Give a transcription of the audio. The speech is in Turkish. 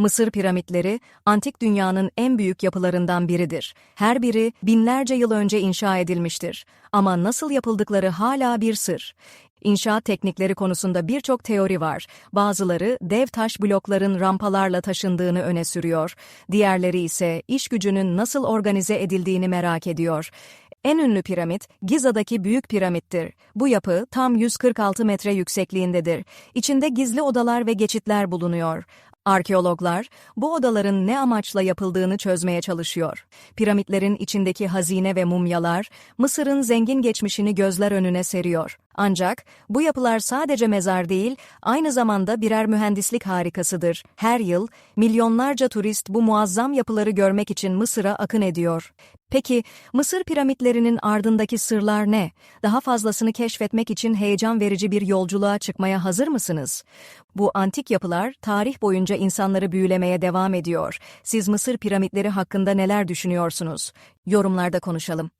Mısır piramitleri, antik dünyanın en büyük yapılarından biridir. Her biri binlerce yıl önce inşa edilmiştir. Ama nasıl yapıldıkları hala bir sır. İnşaat teknikleri konusunda birçok teori var. Bazıları dev taş blokların rampalarla taşındığını öne sürüyor. Diğerleri ise iş gücünün nasıl organize edildiğini merak ediyor. En ünlü piramit, Giza'daki Büyük Piramittir. Bu yapı tam 146 metre yüksekliğindedir. İçinde gizli odalar ve geçitler bulunuyor. Arkeologlar, bu odaların ne amaçla yapıldığını çözmeye çalışıyor. Piramitlerin içindeki hazine ve mumyalar, Mısır'ın zengin geçmişini gözler önüne seriyor. Ancak bu yapılar sadece mezar değil, aynı zamanda birer mühendislik harikasıdır. Her yıl milyonlarca turist bu muazzam yapıları görmek için Mısır'a akın ediyor. Peki Mısır piramitlerinin ardındaki sırlar ne? Daha fazlasını keşfetmek için heyecan verici bir yolculuğa çıkmaya hazır mısınız? Bu antik yapılar tarih boyunca insanları büyülemeye devam ediyor. Siz Mısır piramitleri hakkında neler düşünüyorsunuz? Yorumlarda konuşalım.